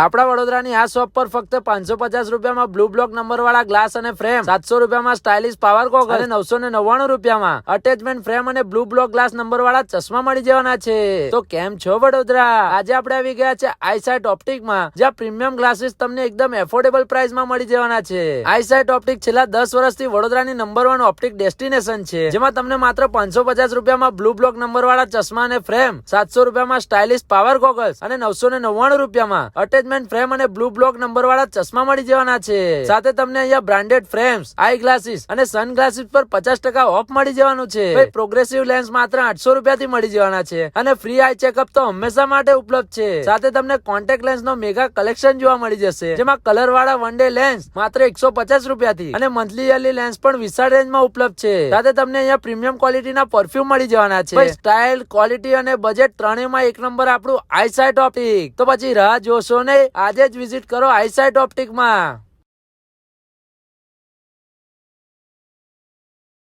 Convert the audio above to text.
આપણા વડોદરાની આ શોપ પર ફક્ત પાંચસો પચાસ રૂપિયામાં બ્લુ બ્લોક નંબર વાળા ગ્લાસ અને ફ્રેમ સાતસો રૂપિયામાં સ્ટાઇલિશ પાવર કોક અને નવસો ને નવ્વાણું રૂપિયામાં અટેચમેન્ટ ફ્રેમ અને બ્લુ બ્લોક ગ્લાસ નંબર વાળા ચશ્મા મળી જવાના છે. તો કેમ છો વડોદરા? આજે આપણે આવી ગયા છે આઈસાઇટ ઓપ્ટિકમાં, જ્યાં પ્રીમિયમ ગ્લાસીસ તમને એકદમ એફોર્ડેબલ પ્રાઇસમાં મળી જવાના છે. આઈસાઇટ ઓપ્ટિક છેલ્લા દસ વર્ષથી વડોદરાની નંબર વન ઓપ્ટિક ડેસ્ટિનેશન છે, જેમાં તમને માત્ર પાંચસો પચાસ રૂપિયામાં બ્લુ બ્લોક નંબર વાળા ચશ્મા અને ફ્રેમ સાતસો રૂપિયામાં સ્ટાઇલિશ પાવર ગોગલ્સ અને નવસો ને નવ્વાણું રૂપિયામાં અટેચમેન્ટ ફ્રેમ અને બ્લુ બ્લોક નંબર વાળા ચશ્મા મળી જવાના છે. સાથે તમને અહીંયા બ્રાન્ડેડ ફ્રેમ્સ આઈ ગ્લાસીસ અને સન ગ્લાસીસ પર પચાસ ટકા ઓફ મળી જવાનું છે. પ્રોગ્રેસિવ લેન્સ માત્ર આઠસો રૂપિયાથી મળી જવાના છે અને ફ્રી આઈ ચેકઅપ તો હંમેશા માટે ઉપલબ્ધ છે. સાથે તમને કોન્ટેક્ટ લેન્સ નો મેગા કલેક્શન જોવા મળી જશે, જેમાં કલર વાળા વન ડે લેન્સ માત્ર એકસો પચાસ રૂપિયા થી અને મંથલી યરલી લેન્સ પણ વિશાળ રેન્જમાં ઉપલબ્ધ છે. સાથે તમને અહીંયા પ્રીમિયમ ક્વોલિટીના પરફ્યુમ મળી જવાના છે. સ્ટાઇલ ક્વોલિટી અને બજેટ ત્રણેયમાં એક નંબર આપણું આઈસાઇટ ઓપ્ટિક તો પછી રાહ જોશો નહીં. આજે જ વિઝિટ કરો આઈસાઇટ ઓપ્ટિકમાં.